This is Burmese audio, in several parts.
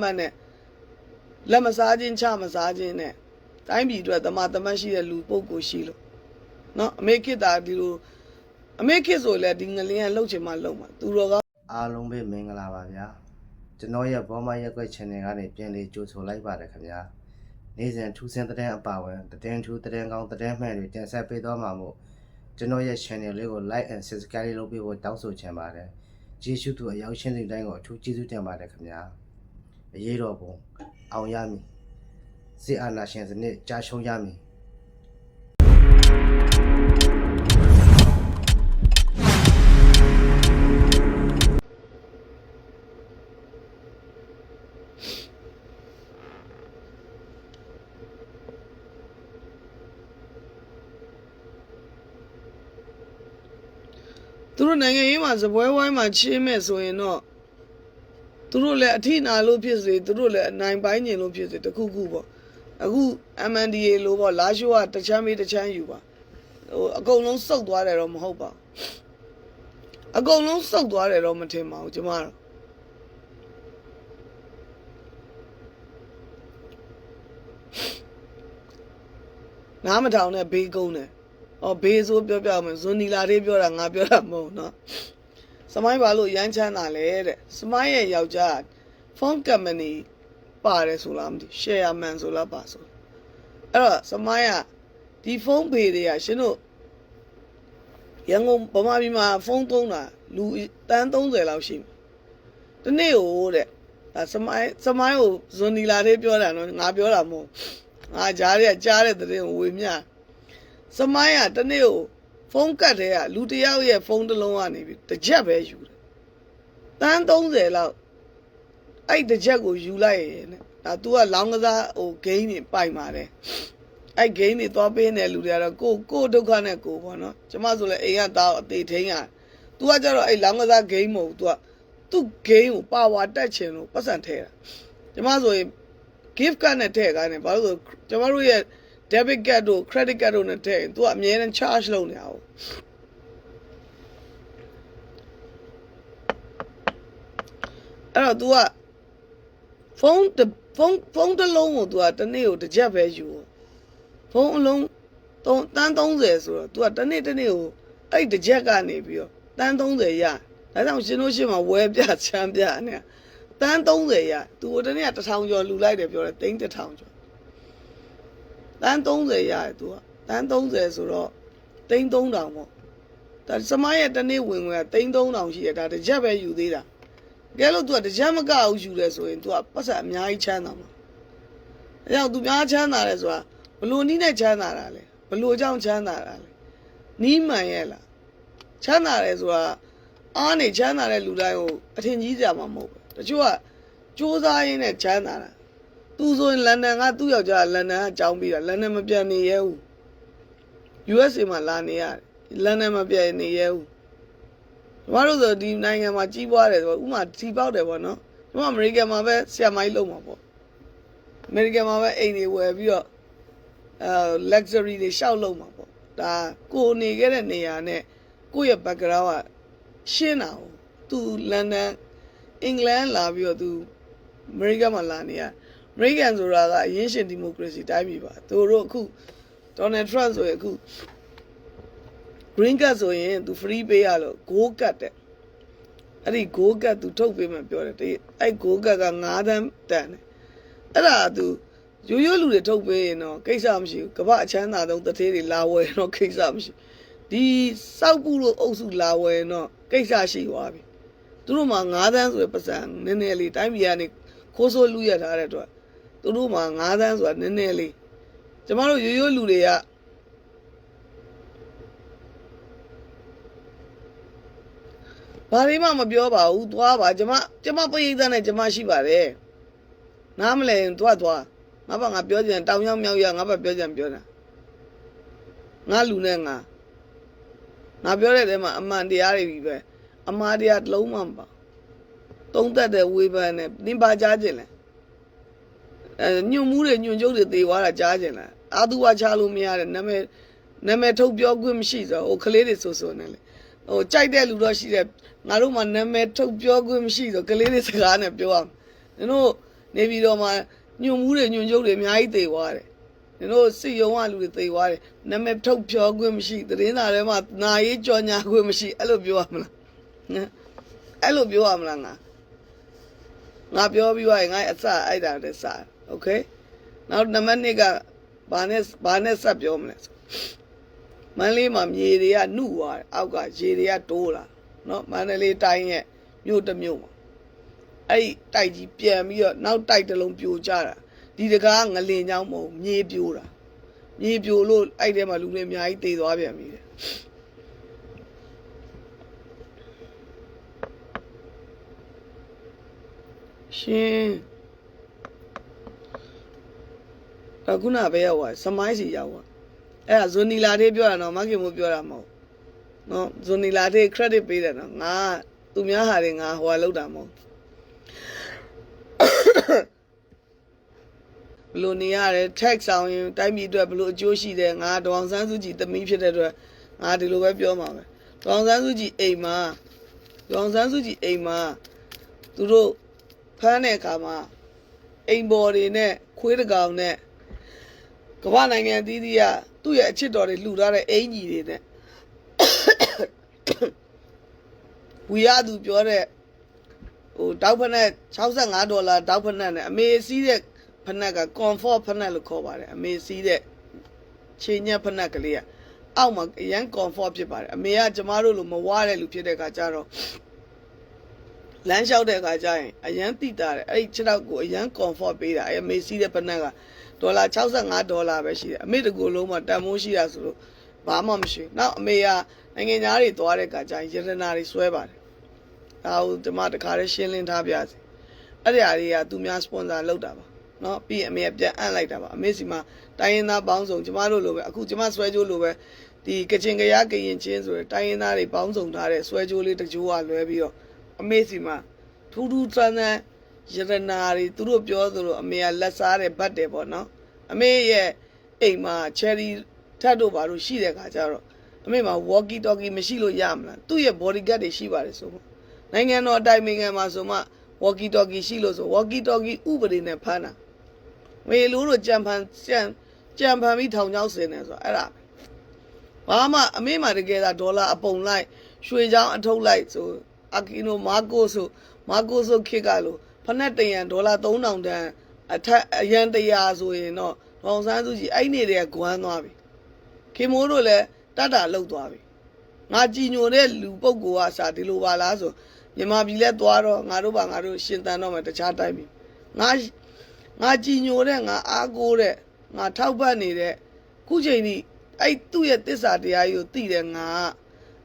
မှတ်နဲ့လက်မစားခြင်းချမစားခြင်းနဲ့တိုင်းပြည်အတွက်တမတမတ်ရှိတဲ့လူပုဂ္ဂိုလ်ရှိလို့နော်အမေခစ်တာဒီလိုအမေခစ်ဆိုလဲဒီငလင်းကလှုပ်ချင်မှလှုပ်မှာသူတော်ကအားလုံးပဲမင်္ဂလာပါဗျာကျွန်တော်ရဲ့ဘောမရက်ကွက် channel ကနေပြန်လေးကြိုဆိုလိုက်ပါတယ်ခင်ဗျာနေ့စဉ်ထူးဆန်းတဲ့တဲ့အပါဝင်တည်င်းထူးတည်င်းကောင်းတည်င်းမှန်တွေတင်ဆက်ပေးသွားမှာမို့ကျွန်တော်ရဲ့ channel လေးကို like and subscribe လုပ်ပေးဖို့တောင်းဆိုချင်ပါတယ်ကျေးဇူးတူအရောက်ရှင်းတဲ့တိုင်းကိုအထူးကျေးဇူးတင်ပါတယ်ခင်ဗျာ အရေးတော်ပုံအောင်ရမည်စစ်အာဏာရှင်စနစ်ကြာရှုံးရမည်သူတို့နိုင်ငံရေးမှာစပွဲဝိုင်းမှာချင်းမဲ့ဆိုရင်တော့ သူတို့လည်းအထိနာလို့ဖြစ်စေသူတို့လည်းအနိုင်ပိုင်းညင်လို့ဖြစ်စေတခုခုပေါ့အခု MNDA လို့ပေါ့လာရှိုးကတချမ်းမေးတချမ်းယူပါဟိုအကုန်လုံးစုတ်သွားတယ်တော့မဟုတ်ပါဘူးအကုန်လုံးစုတ်သွားတယ်တော့မထင်ပါဘူးကျမတော့နားမထောင်နဲ့ဘေးကုန်းတယ်ဟောဘေးဆိုပြောပြမယ်ဇွန်နီလာလေးပြောတာငါပြောတာမဟုတ်နော် စမိုင်းဘာလို့ရမ်းချမ်းတာလဲတဲ့စမိုင်းရဲ့ယောက်ျားဖုန်းကမ္ပဏီပါတယ်ဆိုလားမသိရှယ်ယာမန်ဆိုလားပါဆိုအဲ့တော့စမိုင်းကဒီဖုန်းဘေးတွေကရှင်တို့ရန်ကုန်ဗမာပြည်မှာဖုန်းသုံးတာလူတန်း30လောက်ရှိတယ်ဒီနေ့ဟိုတဲ့ဒါစမိုင်းစမိုင်းကိုဇွန်နီလာလေးပြောတာနော်ငါပြောတာမဟုတ်ငါကြားရကြားတဲ့တဲ့ကိုဝေမျှစမိုင်းကတနေ့ကို ဖုန်းကတ်တဲ့ကလူတစ်ယောက်ရဲ့ဖုန်းတစ်လုံးကနေပြီးတစ်ချက်ပဲယူတယ်။တန်း30လောက်အဲ့တစ်ချက်ကိုယူလိုက်ရင်တဲ့။ဒါ तू ကလောင်းကစားဟိုဂိမ်းတွေပိုင်ပါတယ်။အဲ့ဂိမ်းတွေသွားပေးနေလူတွေကတော့ကိုကိုဒုက္ခနဲ့ကိုပေါ့နော်။ကျမဆိုလဲအိမ်ကတောက်အသေးထိန်က तू ကကြတော့အဲ့လောင်းကစားဂိမ်းမဟုတ်ဘူး तू ကသူ့ဂိမ်းကိုပါဝါတက်ချင်လို့ပတ်စံထဲတာ။ကျမဆိုရင် gift card နဲ့ထည့်ခိုင်းတယ်ဘာလို့လဲဆိုကျမတို့ရဲ့ debit card တို့ credit card တို့နဲ့ထည့်ရင် तू ကအမြဲတမ်း charge လုပ်နေအောင်အဲ့တော့ तू ကဖုန်းတစ်ဖုန်းဖုန်းတစ်လုံးကို तू ကတစ်နေ့ကိုတစ်ချက်ပဲယူဖုန်းအလုံးသုံးတန်း30ဆိုတော့ तू ကတစ်နေ့တစ်နေ့ကိုအဲ့တစ်ချက်ကနေပြီးတော့တန်း30ရဒါကြောင့်ရှင်တို့ရှိမှဝဲပြချမ်းပြနေတန်း30ရ तू ဟိုတစ်နေ့က1000ကျော်လူလိုက်တယ်ပြောတယ်သိန်း1000ကျော် တန်း30ရတယ်သူကတန်း30ဆိုတော့သိန်း3000ပေါ့ဒါစမရဲ့တနေ့ဝင်ဝင်ကသိန်း3000ရှိရဒါတစ်ချက်ပဲယူသေးတာကဲလို့သူကတစ်ချက်မကအောင်ယူတယ်ဆိုရင်သူကပတ်စံအများကြီးချမ်းသာမှာအဲကြောင့်သူများချမ်းသာတယ်ဆိုတာဘလို့နီးနဲ့ချမ်းသာတာလဲဘလို့ကြောင့်ချမ်းသာတာလဲနီးမှန်ရဲ့လားချမ်းသာတယ်ဆိုတာအားနေချမ်းသာတဲ့လူတိုင်းကိုအထင်ကြီးကြမှာမဟုတ်ဘူးတချို့ကစူးစမ်းရင်းနဲ့ချမ်းသာတာ သူဆိုရင်လန်ဒန်ကသူ့ယောက်ျားလန်ဒန်ကကြောင်းပြီးတာလန်ဒန်မပြန်နေရဲဘူး USA မှာလာနေရတယ်လန်ဒန်မပြန်နေရဲဘူးကျမတို့ဆိုဒီနိုင်ငံမှာကြီးပွားတယ်ဆိုဥမာထီပေါက်တယ်ပေါ့နော်ကျမအမေရိကန်မှာပဲဆရာမိုင်းလုပ်မှာပေါ့အမေရိကန်မှာပဲအိမ်တွေဝယ်ပြီးတော့အဲ luxury တွေရှောက်လုပ်မှာပေါ့ဒါကိုနေခဲ့တဲ့နေရာနဲ့ကိုယ့်ရဲ့ background ကရှင်းတာဟုတ်သူလန်ဒန်အင်္ဂလန်လာပြီးတော့သူအမေရိကန်မှာလာနေရတယ် အမေရိကန်ဆိုတာကအရင်းရှင်ဒီမိုကရေစီတိုင်းပြည်ပါသူတို့အခုဒေါ်နယ်ထရန့်ဆိုရင်အခု green card ဆိုရင် तू free ပေးရလို့ go card တဲ့အဲ့ဒီ go card तू ထုတ်ပေးမှပြောတယ်တေးအဲ့ go card က9တန်းတန်တယ်အဲ့ဒါ तू ရိုးရိုးလူတွေထုတ်ပေးရင်တော့ကိစ္စမရှိဘူးကမ္ဘာအချမ်းသာဆုံးတသေးတွေလာဝယ်တော့ကိစ္စမရှိဒီစောက်ပုလို့အုပ်စုလာဝယ်တော့ကိစ္စရှိသွားပြီသူတို့မှာ9တန်းဆိုရယ်ပတ်စံနည်းနည်းလေးတိုင်းပြည်ကနေခိုးဆိုးလူရထားတဲ့အတွက် သူတို့မှာ9သန်းဆိုတာနည်းနည်းလေးကျမတို့ရိုးရိုးလူတွေကဘာလေးမှမပြောပါဘူးသွားပါကျမကျမပရိသတ်နဲ့ကျမရှိပါတယ်နားမလဲရင်သွားသွားငါဘာငါပြောကြတယ်တောင်ရောက်မြောက်ရငါဘာပြောကြတယ်ပြောတာငါလူနဲ့ငါငါပြောတဲ့တဲမှာအမှန်တရားတွေပြီပဲအမှားတရားတစ်လုံးမှမပါသုံးသက်တဲ့ဝေဖန်နဲ့နင်ပါကြခြင်းလဲအဲ ညွန်မှုတွေညွန်ကျုပ်တွေသေသွားတာကြားကျင်လားအာသူဝါချလို့မရတဲ့နာမည်နာမည်ထုတ်ပြောခွင့်မရှိဆိုဟိုကလေးတွေဆိုဆိုနေလေဟိုကြိုက်တဲ့လူတော့ရှိတယ်ငါတို့မှနာမည်ထုတ်ပြောခွင့်မရှိဆိုကလေးတွေစကားနဲ့ပြောရမယ်နင်တို့နေပြီးတော့မှညွန်မှုတွေညွန်ကျုပ်တွေအများကြီးသေသွားတယ်နင်တို့စစ်ရုံးကလူတွေသေသွားတယ်နာမည်ထုတ်ပြောခွင့်မရှိသတင်းစာထဲမှာနာရေးကြော်ညာခွင့်မရှိအဲ့လိုပြောရမလားဟမ်အဲ့လိုပြောရမလားငါငါပြောပြီးသွားရင်ငါအစအဲ့ဒါတည်းစ โอเคနောက်နံပါတ်2ကဘာနဲ့ဘာနဲ့ဆက်ပြောမလဲဆိုမန္တလေးမှာမြေတွေကနှုတ်သွားတယ်အောက်ကရေတွေကတိုးလာเนาะမန္တလေးတိုင်းရဲ့မြို့တစ်မြို့မှာ အဲ့ဒီတိုက်ကြီးပြန်ပြီးတော့နောက်တိုက်တစ်လုံးပြိုကျတာဒီတကားငလင်ချောင်းမဟုတ်မြေပြိုတာမြေပြိုလို့အဲ့ထဲမှာလူတွေအများကြီးတေသွားပြန်ပြီတဲ့ရှင် ခုနပဲရောက်သွားစမိုင်းစီရောက်သွားအဲ့ဒါဇွန်နီလာသေးပြောတာနော်မခင်မို့ပြောတာမဟုတ်နော်ဇွန်နီလာသေး credit ပေးတယ်နော်ငါသူများဟာတွေငါဟိုကလောက်တာမဟုတ်ဘလို့နေရတယ် tax ဆောင်ရင်တိုင်းပြည်အတွက်ဘလို့အကျိုးရှိတယ်ငါဒေါအောင်ဆန်းစုကြည်သမီးဖြစ်တဲ့အတွက်ငါဒီလိုပဲပြောမှာပဲဒေါအောင်ဆန်းစုကြည်အိမ်မှာဒေါအောင်ဆန်းစုကြည်အိမ်မှာသူတို့ဖမ်းတဲ့အခါမှာအိမ်ပေါ်တွေနဲ့ခွေးတကောင်နဲ့ ကမ္ဘာနိုင်ငံအသီးသီးကသူ့ရဲ့အချစ်တော်တွေလှူထားတဲ့အင်ကြီးတွေနဲ့ဝီရသူပြောတဲ့ဟိုတောက်ဖက်နဲ့65ဒေါ်လာတောက်ဖက်နဲ့နဲ့အမေစီးတဲ့ဖက်နဲ့က comfort ဖက်နဲ့လို့ခေါ်ပါတယ်အမေစီးတဲ့ခြေညက်ဖက်နဲ့ကလေးကအောက်မှာအရန် comfort ဖြစ်ပါတယ်အမေကကျမတို့လိုမဝတဲ့လူဖြစ်တဲ့ခါကျတော့လမ်းလျှောက်တဲ့ခါကျရင်အရန်တိတာတယ်အဲ့ဒီခြေထောက်ကိုအရန် comfort ပေးတာအဲ့အမေစီးတဲ့ဖက်နဲ့က ဒေါ်လာ65ဒေါ်လာပဲရှိတယ်အမေတကူလုံးမှာတန်ဖိုးရှိတာဆိုလို့ဘာမှမရှိဘူးနောက်အမေကနိုင်ငံသားတွေသွားတဲ့ကကြိုင်ရတနာတွေဆွဲပါတယ်ဒါဟုတ်ဒီမှာတခါလေးရှင်းလင်းထားပြစီအဲ့ဒီအရာတွေကသူများစပွန်ဆာလုပ်တာပါနော်ပြီးရင်အမေကပြန်အန့်လိုက်တာပါအမေစီမှာတိုင်းရင်းသားပေါင်းစုံကျမတို့လိုပဲအခုကျမဆွဲကြိုးလိုပဲဒီကချင်ကရကရင်ချင်းဆိုတဲ့တိုင်းရင်းသားတွေပေါင်းစုံထားတဲ့ဆွဲကြိုးလေးတစ်ကြိုးကလွဲပြီးတော့အမေစီမှာထူးထူးဆန်းဆန်းယရနာတွေသူတို့ပြောသလိုအမေကလက်စားတဲ့ဗတ်တယ်ပေါ့နော် အမေရဲ့အိမ်မှာ cherry ထတ်တို့ဘာလို့ရှိတဲ့ခါကျတော့အမေမှာ walkie talkie မရှိလို့ရမလားသူ့ရဲ့ bodyguard တွေရှိပါတယ်ဆိုတော့နိုင်ငံတော်အတိုင်ပင်ခံမှာဆိုမှ walkie talkie ရှိလို့ဆို walkie talkie ဥပဒေနဲ့ဖမ်းတာမေလူတို့ကြံဖန်ကြံကြံဖန်ပြီးထောင်ချောက်စင်တယ်ဆိုတော့အဲ့ဒါဘာမှအမေမှတကယ်သာဒေါ်လာအပုံလိုက်ရွှေချောင်းအထုတ်လိုက်ဆိုအကီနိုမာကိုဆိုမာကိုဆိုခေတ်ကလို့ဖက်နဲ့တရန်ဒေါ်လာ3000တန် အထက်အရန်တရာဆိုရင်တော့ဒေါအောင်ဆန်းစုကြည်အဲ့နေတည်းကဂွမ်းသွားပြီခင်မိုးတို့လည်းတတ်တာလှုပ်သွားပြီငါကြည်ညိုတဲ့လူပုဂ္ဂိုလ်ကစာဒီလိုပါလားဆိုမြန်မာပြည်လဲသွားတော့ငါတို့ပါငါတို့ရှင်တန်တော့မယ်တခြားတိုင်းပြည်ငါငါကြည်ညိုတဲ့ငါအားကိုးတဲ့ငါထောက်ပံ့နေတဲ့ခုချိန်ဒီအဲ့သူ့ရဲ့တစ္ဆာတရားကြီးကိုသိတယ်ငါ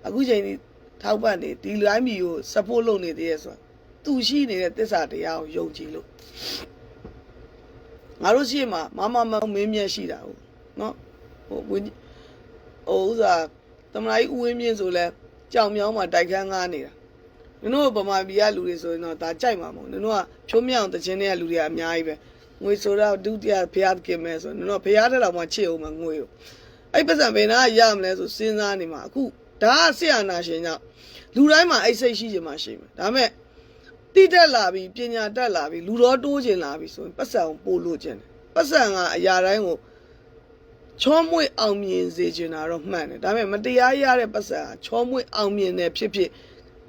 အခုချိန်ဒီထောက်ပံ့နေဒီလိုင်းပြည်ကို support လုပ်နေသေးရဲ့ဆိုတာသူရှိနေတဲ့တစ္ဆာတရားကိုယုံကြည်လို့ ငါတို့ရှိမှာမမမမင်းမြတ်ရှိတာဟုတ်နော်ဟိုဝင်းဟိုဥစားတမလိုက်ဦးဝင်းမြင့်ဆိုလဲကြောင်မြောင်းမှာတိုက်ခန်းငားနေတာနင်တို့ဗမာပြည်ကလူတွေဆိုရင်တော့ဒါကြိုက်မှာမဟုတ်နင်တို့ကဖြိုးမြောင်တခြင်းတွေကလူတွေကအများကြီးပဲငွေဆိုတော့ဒုတိယဖျားကင်မယ်ဆိုနင်တို့ဖျားတဲ့တော်မှချစ်အောင်မှာငွေကိုအဲ့ပတ်စံဘယ်နာရမလဲဆိုစဉ်းစားနေမှာအခုဒါကဆရာနာရှင်ကြောင့်လူတိုင်းမှာအဲ့စိတ်ရှိချင်မှရှိမယ်ဒါမဲ့ တိတက်လာပြီပညာတက်လာပြီလူတော်တိုးကျင်လာပြီဆိုရင်ပတ်စံကိုပို့လို့ကျင်တယ်ပတ်စံကအရာတိုင်းကိုချောမွေ့အောင်မြင်စေချင်တာတော့မှန်တယ်ဒါပေမဲ့မတရားရတဲ့ပတ်စံကချောမွေ့အောင်မြင်တယ်ဖြစ်ဖြစ်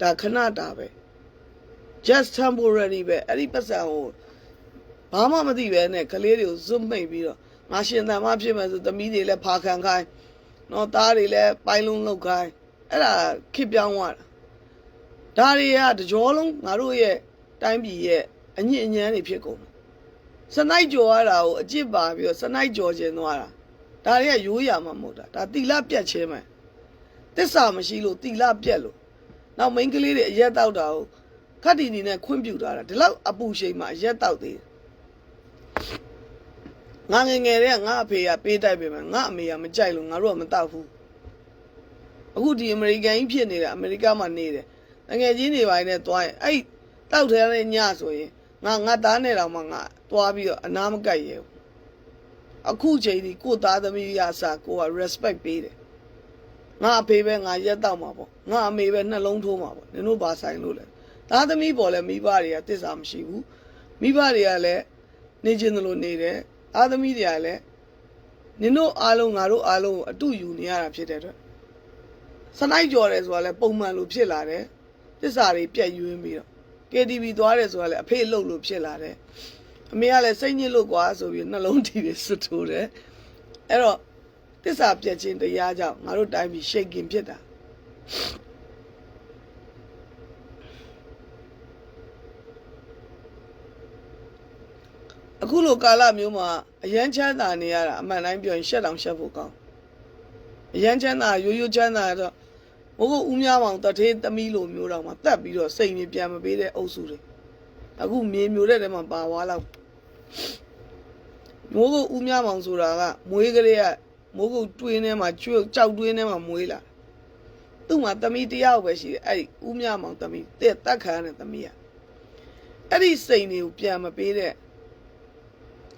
ဒါခဏတာပဲ just temporary ပဲအဲ့ဒီပတ်စံကိုဘာမှမသိပဲနဲ့ကလေးတွေကိုဇွတ်မိတ်ပြီးတော့ငါရှင်သန်မှဖြစ်မယ်ဆိုသမီးတွေလည်းဖာခံခိုင်းနော်သားတွေလည်းပိုင်းလုံးလောက်ခိုင်းအဲ့ဒါခစ်ပြောင်းသွားတာ ဒါတွေကတကြောလုံးငါတို့ရဲ့တိုင်းပြည်ရဲ့အညစ်အညမ်းတွေဖြစ်ကုန်တယ်စနိုက်ကြော်ရတာကိုအကျစ်ပါပြီးတော့စနိုက်ကြော်ခြင်းသွားတာဒါတွေကရိုးရာမှမဟုတ်တာဒါတီလာပြတ်ခြင်းပဲတစ္ဆာမရှိလို့တီလာပြတ်လို့နောက်မိန်းကလေးတွေအရက်တောက်တာကိုခတ်တီနီနဲ့ခွင့်ပြုထားတာဒီလောက်အပူချိန်မှာအရက်တောက်သေးတယ်ငါငယ်ငယ်တည်းကငါအဖေကပေးတိုက်ပေမဲ့ငါအမေကမကြိုက်လို့ငါတို့ကမတောက်ဘူးအခုဒီအမေရိကန်ကြီးဖြစ်နေတာအမေရိကမှာနေတယ် ငယ်ချင်းတွေပိုင်းနဲ့တွားရင်အဲ့တောက်ထဲတဲ့ညဆိုရင်ငါငါသားနဲ့တော့မှငါတွားပြီးတော့အနာမကိုက်ရဘူးအခုချိန်ဒီကိုသားသမီးရစာကိုက respect ပေးတယ်ငါအဖေပဲငါရက်တော့မှာပေါ့ငါအမေပဲနှလုံးထိုးမှာပေါ့နင်တို့ဘာဆိုင်လို့လဲသားသမီးပေါ်လဲမိဘတွေကတစ္ဆာမရှိဘူးမိဘတွေကလည်းနေခြင်းသလိုနေတယ်အာသမီတွေကလည်းနင်တို့အားလုံးငါတို့အားလုံးကိုအတူယူနေရတာဖြစ်တဲ့အတွက်စနိုက်ကြော်တယ်ဆိုတာလည်းပုံမှန်လိုဖြစ်လာတယ် သစ္စာတွေပြက်ယွင်းပြီးတော့ KTV သွားတယ်ဆိုတာလည်းအဖေလှုပ်လို့ဖြစ်လာတယ်အမေကလည်းစိတ်ညစ်လို့ကွာဆိုပြီးနှလုံးထီတွေစွတ်ထိုးတယ်အဲ့တော့သစ္စာပြက်ခြင်းတရားကြောင့်ငါတို့တိုင်းပြည်ရှိတ်ကင်ဖြစ်တာအခုလိုကာလမျိုးမှာအရန်ချမ်းသာနေရတာအမှန်တိုင်းပြောရင်ရှက်တောင်ရှက်ဖို့ကောင်းအရန်ချမ်းသာရိုးရိုးချမ်းသာတော့ ဘိုးကဦးများမောင်တထေးသမီးလိုမျိုးတော့မှတတ်ပြီးတော့စိတ်နေပြန်မပေးတဲ့အုပ်စုတွေအခုမြေမျိုးတဲ့တဲမှာပါသွားတော့မိုးကဦးများမောင်ဆိုတာကမွေးကလေးကမိုးကုတ်တွင်းထဲမှာကျွတ်ကြောက်တွင်းထဲမှာမွေးလာသူ့မှာသမီးတစ်ယောက်ပဲရှိတယ်အဲ့ဒီဦးများမောင်သမီးတက်တက်ခါရတဲ့သမီးကအဲ့ဒီစိတ်တွေကိုပြန်မပေးတဲ့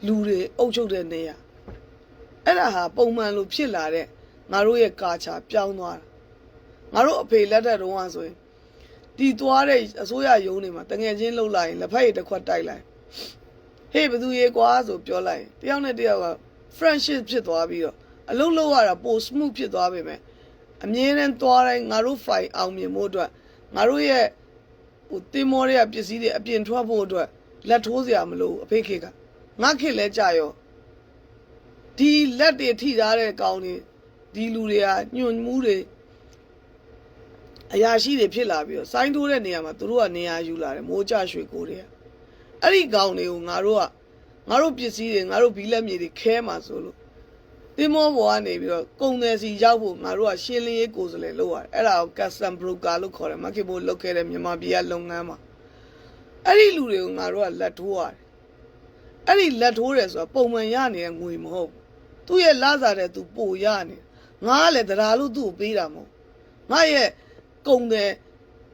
လူတွေအုပ်ချုပ်တဲ့နေရအဲ့ဒါဟာပုံမှန်လိုဖြစ်လာတဲ့ငါတို့ရဲ့ကာချာပြောင်းသွားတာ ငါတို့အဖေလက်ထက်တုန်းကဆိုရင်ဒီသွားတဲ့အစိုးရယုံတွေမှာတငယ်ချင်းလှုပ်လိုက်ရင်လက်ဖက်ရည်တစ်ခွက်တိုက်လိုက်ဟေးဘသူရေကွာဆိုပြောလိုက်ရင်တယောက်နဲ့တယောက်က friendship ဖြစ်သွားပြီးတော့အလုံးလုံးရတာပို smooth ဖြစ်သွားပြီမယ်အမြဲတမ်းသွားတိုင်းငါတို့ file အောင်မြင်ဖို့အတွက်ငါတို့ရဲ့ဟိုတင်မောတွေကပစ္စည်းတွေအပြင်ထွက်ဖို့အတွက်လက်ထိုးစရာမလိုဘူးအဖေခေတ်ကငါခေတ်လဲကြရောဒီလက်တွေထိထားတဲ့ကောင်တွေဒီလူတွေကညွန့်မှုတွေ အရာရှိတွေဖြစ်လာပြီးတော့စိုင်းထိုးတဲ့နေရာမှာသူတို့ကနေရာယူလာတယ်မိုးကြရွှေကိုတွေကအဲ့ဒီကောင်တွေကိုငါတို့ကငါတို့ပစ္စည်းတွေငါတို့ဘီလက်မြေတွေခဲမှာဆိုလို့တင်မောဘောကနေပြီးတော့ကုံတယ်စီရောက်ဖို့ငါတို့ကရှင်းလင်းရေးကိုယ်စားလှယ်လုပ်ရတယ်အဲ့ဒါကို custom broker လို့ခေါ်တယ်မခင်ဘိုးလုပ်ခဲ့တဲ့မြန်မာပြည်ကလုပ်ငန်းမှာအဲ့ဒီလူတွေကိုငါတို့ကလက်ထိုးရတယ်အဲ့ဒီလက်ထိုးတယ်ဆိုတာပုံမှန်ရနေတဲ့ငွေမဟုတ်ဘူးသူ့ရဲ့လစာတဲ့သူပိုရနေငါကလည်းတရားလို့သူ့ကိုပေးတာမဟုတ်ငါရဲ့ ကုံတယ်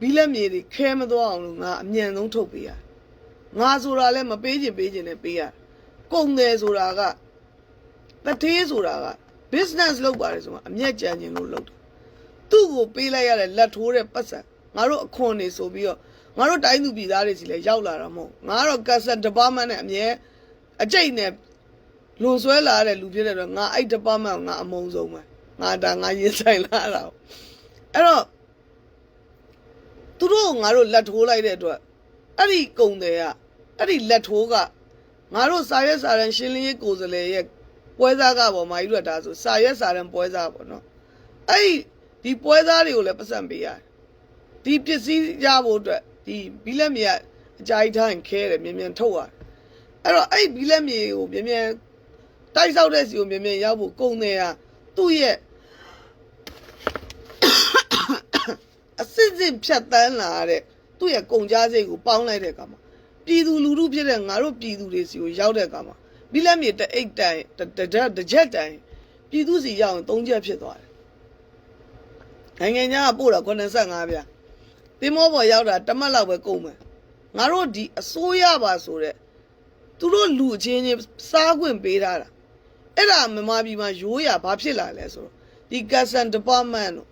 ဘီလက်မြေတွေခဲမသွားအောင်လို့ငါအမြန်ဆုံးထုတ်ပေးရငါဆိုတာလည်းမပေးချင်ပေးချင်နဲ့ပေးရကုံတယ်ဆိုတာကတထေးဆိုတာက business လုပ်ပါတယ်ဆိုမှအမျက်ကြံခြင်းလို့လုပ်တယ်သူ့ကိုပေးလိုက်ရတဲ့လက်ထိုးတဲ့ပတ်စံငါတို့အခွန်နေဆိုပြီးတော့ငါတို့တိုင်းသူပြည်သားတွေစီလည်းရောက်လာတာမဟုတ်ငါကတော့ custom department နဲ့အမြဲအကျိတ်နဲ့လွန်ဆွဲလာတဲ့လူဖြစ်တဲ့တော့ငါအဲ့ department ကိုငါအမုံဆုံးပဲငါဒါငါရင်ဆိုင်လာတာကိုအဲ့တော့ သူတို့ကိုငါတို့လက်ထိုးလိုက်တဲ့အတွက်အဲ့ဒီကုံတယ်ကအဲ့ဒီလက်ထိုးကငါတို့စာရွက်စာတမ်းရှင်းလင်းရေးကိုယ်စားလှယ်ရဲ့ပွဲစားကပေါ့မာကြီးတို့ကဒါဆိုစာရွက်စာတမ်းပွဲစားပေါ့နော်အဲ့ဒီဒီပွဲစားတွေကိုလည်းပတ်စံပေးရတယ်ဒီပစ္စည်းရဖို့အတွက်ဒီဘီလက်မြေကအကြိုက်ထားရင်ခဲတယ်မြန်မြန်ထုတ်ရတယ်အဲ့တော့အဲ့ဘီလက်မြေကိုမြင်မြန်တိုက်ဆောက်တဲ့စီကိုမြင်မြန်ရောက်ဖို့ကုန်တယ်ဟာသူ့ရဲ့ အစစ်စစ်ဖြတ်တန်းလာတဲ့သူ့ရဲ့ကုန်ကြစိတ်ကိုပေါင်းလိုက်တဲ့အခါမှာပြည်သူလူထုဖြစ်တဲ့ငါတို့ပြည်သူတွေစီကိုရောက်တဲ့အခါမှာဘီလက်မြေတစ်အိတ်တိုင်တစ်တစ်တစ်တစ်ချက်တိုင်ပြည်သူစီရောက်ရင်၃ချက်ဖြစ်သွားတယ်နိုင်ငံခြားကပို့တာ85ဗျာတင်မောပေါ်ရောက်တာတစ်မတ်လောက်ပဲကုန်မယ်ငါတို့ဒီအစိုးရပါဆိုတဲ့သူတို့လူအချင်းချင်းစားခွင့်ပေးထားတာအဲ့ဒါမြန်မာပြည်မှာရိုးရာဘာဖြစ်လာလဲဆိုတော့ဒီ custom department တို့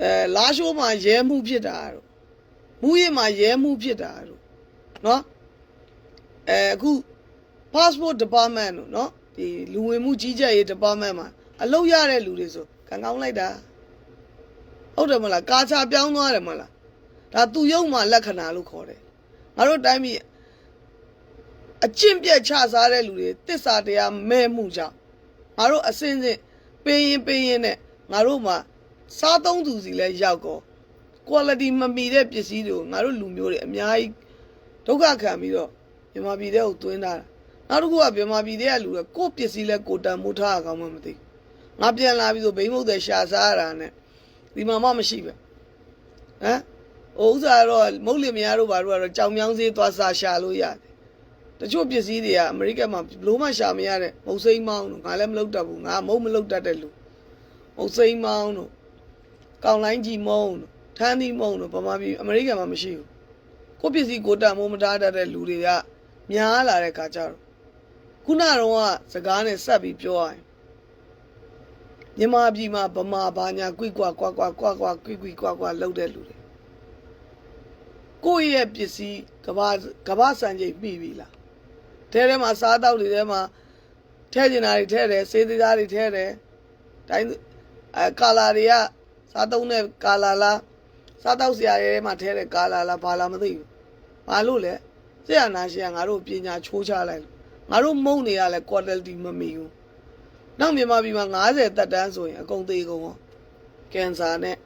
အဲလာရှိုးမှာရဲမှုဖြစ်တာတို့မူးရစ်မှာရဲမှုဖြစ်တာတို့နော်အဲအခု passport department တို့နော်ဒီလူဝင်မှုကြီးကြပ်ရေး department မှာအလုပ်ရတဲ့လူတွေဆိုကံကောင်းလိုက်တာဟုတ်တယ်မလားကာချာပြောင်းသွားတယ်မလားဒါသူယုံမှာလက္ခဏာလို့ခေါ်တယ်ငါတို့တိုင်းပြည်အကျင့်ပြတ်ချစားတဲ့လူတွေတစ္ဆာတရားမဲ့မှုကြောင့်ငါတို့အစင်းစင်းပေးရင်ပေးရင်နဲ့ငါတို့မှာ စားသုံးသူစီလဲရောက်ကော quality မမီတဲ့ပစ္စည်းတွေကိုငါတို့လူမျိုးတွေအများကြီးဒုက္ခခံပြီးတော့မြန်မာပြည်ထဲကိုသွင်းထားတာနောက်တစ်ခုကမြန်မာပြည်ထဲကလူတွေကိုယ့်ပစ္စည်းလဲကိုယ်တန်မိုးထားရကောင်းမှမသိဘူးငါပြန်လာပြီးဆိုဘိမုတ်တဲ့ရှာစားရတာနဲ့ဒီမှာမှမရှိပဲဟမ်ဟိုဥစ္စာတော့မုတ်လင်မယားတို့ဘာတို့ကတော့ကြောင်မြောင်းစေးသွားစားရှာလို့ရတယ်တချို့ပစ္စည်းတွေကအမေရိကန်မှာဘလို့မှရှာမရတဲ့မုတ်စိမ့်မောင်းတို့ငါလည်းမလုပ်တတ်ဘူးငါမုတ်မလုပ်တတ်တဲ့လူမုတ်စိမ့်မောင်းတို့ ကောင်လိုင်းကြီးမုံတို့ထန်းသီးမုံတို့ဗမာပြည်အမေရိကန်မှာမရှိဘူးကိုယ့်ပစ္စည်းကိုယ်တန်မိုးမထားတတ်တဲ့လူတွေကများလာတဲ့ခါကျတော့ခုနကတော့ကစကားနဲ့ဆက်ပြီးပြောရရင်မြန်မာပြည်မှာဗမာဘာညာကွိကွာကွာကွာကွာကွာကွိကွိကွာကွာလှုပ်တဲ့လူတွေကိုယ့်ရဲ့ပစ္စည်းကဘာကဘာစံချိန်ပြီးပြီလားထဲထဲမှာစားတောက်တွေထဲမှာထဲကျင်တာတွေထဲတယ်စေးသေးသားတွေထဲတယ်တိုင်းအဲကာလာတွေက စားသုံးတဲ့ကာလာလားစားတောက်စရာတွေထဲမှာထဲတဲ့ကာလာလားဘာလားမသိဘူးဘာလို့လဲဆရာနာရှင်ကငါတို့ပညာချိုးချလိုက်လို့ငါတို့မုံနေရလဲ quality မမီဘူးနောက်မြန်မာပြည်မှာ90တက်တန်းဆိုရင်အကုန်သေးကုန်ရောကင်ဆာနဲ့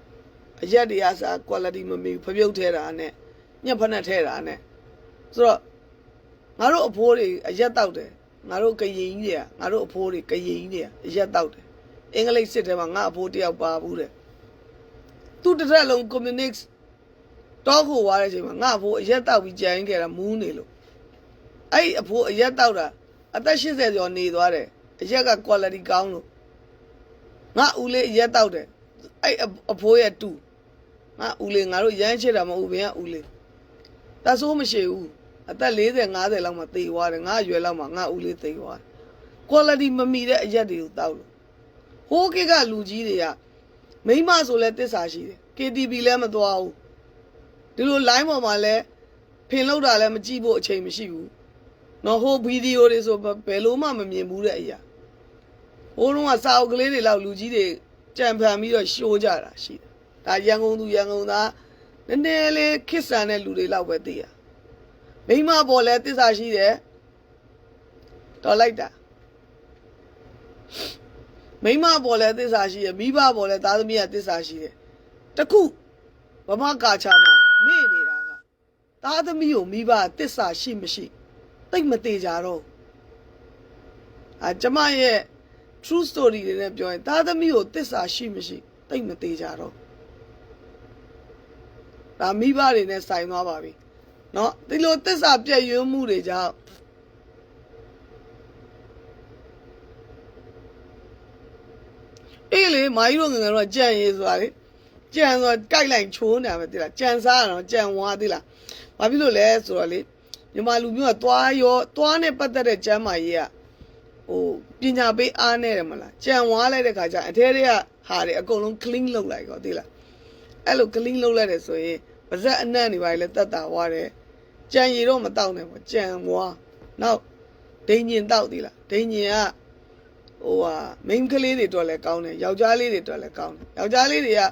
အရက်တွေအစား quality မမီဘူးဖပြုတ်ထဲတာနဲ့ညက်ဖက်နဲ့ထဲတာနဲ့ဆိုတော့ငါတို့အဖိုးတွေအရက်တောက်တယ်ငါတို့ကရင်ကြီးတွေကငါတို့အဖိုးတွေကရင်ကြီးတွေကအရက်တောက်တယ်အင်္ဂလိပ်စစ်ထဲမှာငါအဖိုးတယောက်ပါဘူးတဲ့ သူတစ်ထက်လုံး communist တော့ကိုွားတဲ့အချိန်မှာငါအဖိုးအရက်တောက်ပြီးကြံရင်းခဲ့တာမူးနေလို့အဲ့ဒီအဖိုးအရက်တောက်တာအသက်80ကျော်နေသွားတယ်အရက်က quality ကောင်းလို့ငါဦးလေးအရက်တောက်တယ်အဲ့အအဖိုးရဲ့တူငါဦးလေးငါတို့ရမ်းချစ်တာမဟုတ်ဘူးဘယ်ကဦးလေးတဆိုးမရှိဘူးအသက်40 50လောက်မှသေသွားတယ်ငါအရွယ်လောက်မှငါဦးလေးသေသွားတယ် quality မမီတဲ့အရက်တွေကိုတောက်လို့ဟိုးကိကလူကြီးတွေက မိန်းမဆိုလဲတစ္ဆာရှိတယ် KTV လည်းမသွားဘူးဒီလို line ပေါ်မှာလဲဖင်လောက်တာလည်းမကြည့်ဖို့အချိန်မရှိဘူး။နော်ဟိုဗီဒီယိုတွေဆိုဘယ်လိုမှမမြင်ဘူးတဲ့အရာ။ဟိုတုန်းကစာအုပ်ကလေးတွေလောက်လူကြီးတွေကြံဖန်ပြီးတော့ရှိုးကြတာရှိတယ်။ဒါရန်ကုန်သူရန်ကုန်သားနည်းနည်းလေးခစ်ဆန်တဲ့လူတွေလောက်ပဲသိရ။မိန်းမပေါ်လဲတစ္ဆာရှိတယ်။တော်လိုက်တာ။ မိန်းမပေါ်လဲတစ္ဆာရှိတယ်မိဘပေါ်လဲသားသမီးကတစ္ဆာရှိတယ်။တခုဗမာကာချာမှာမေ့နေတာကသားသမီးကိုမိဘတစ္ဆာရှိမရှိသိမ့်မသေးကြတော့အာကျမရဲ့ true story တွေနဲ့ပြောရင်သားသမီးကိုတစ္ဆာရှိမရှိသိမ့်မသေးကြတော့ဒါမိဘတွေနဲ့ဆိုင်သွားပါပြီเนาะဒီလိုတစ္ဆာပြည့်ရွံ့မှုတွေကြောင့် အေးလေမာကြီးတို့ငယ်ငယ်တော့ကြံ့ရေးဆိုတာလေကြံဆိုကြိုက်လိုက်ချိုးနေမှာတိလားကြံစားရတော့ကြံဝါတိလားဘာဖြစ်လို့လဲဆိုတော့လေမြန်မာလူမျိုးကသွားရောသွားနဲ့ပတ်သက်တဲ့ကျမ်းမာရေးကဟိုပညာပေးအားနေတယ်မလားကြံဝါလိုက်တဲ့ခါကျအထဲတွေကဟာတွေအကုန်လုံး clean လုပ်လိုက်ကောတိလားအဲ့လို clean လုပ်လိုက်တယ်ဆိုရင်ပါဇက်အနံ့တွေပါလေတက်တာဝါတယ်ကြံရည်တော့မတောက်နဲ့ပေါ့ကြံဝါနောက်ဒိန်ညင်တောက်တိလားဒိန်ညင်က ဟိုဟာမိန်းကလေးတွေတော့လည်းကောင်းတယ်ယောက်ျားလေးတွေတော့လည်းကောင်းတယ်ယောက်ျားလေးတွေက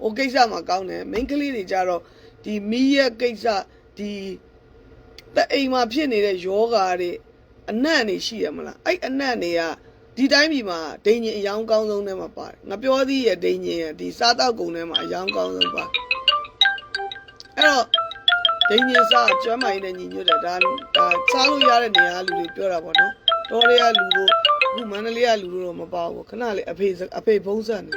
ဟိုကိစ္စမှာကောင်းတယ်မိန်းကလေးတွေကြတော့ဒီမီးရဲ့ကိစ္စဒီတအိမ်မှာဖြစ်နေတဲ့ယောဂါတွေအနံ့နေရှိရမလားအဲ့အနံ့တွေကဒီတိုင်းပြည်မှာဒိန်ညင်အယောင်ကောင်းဆုံးထဲမှာပါတယ်ငါပြောသေးရဲ့ဒိန်ညင်ရဲ့ဒီစားတောက်ကုန်ထဲမှာအယောင်ကောင်းဆုံးပါအဲ့တော့ဒိန်ညင်စားကျွမ်းမိုင်းနဲ့ညီညွတ်တယ်ဒါဒါစားလို့ရတဲ့နေရာလူတွေပြောတာပေါ့နော်တော်တွေကလူတို့ အခုမန္တလေးကလူတို့တော့မပါဘူးခဏလေးအဖေအဖေဖုံးဆက်နေ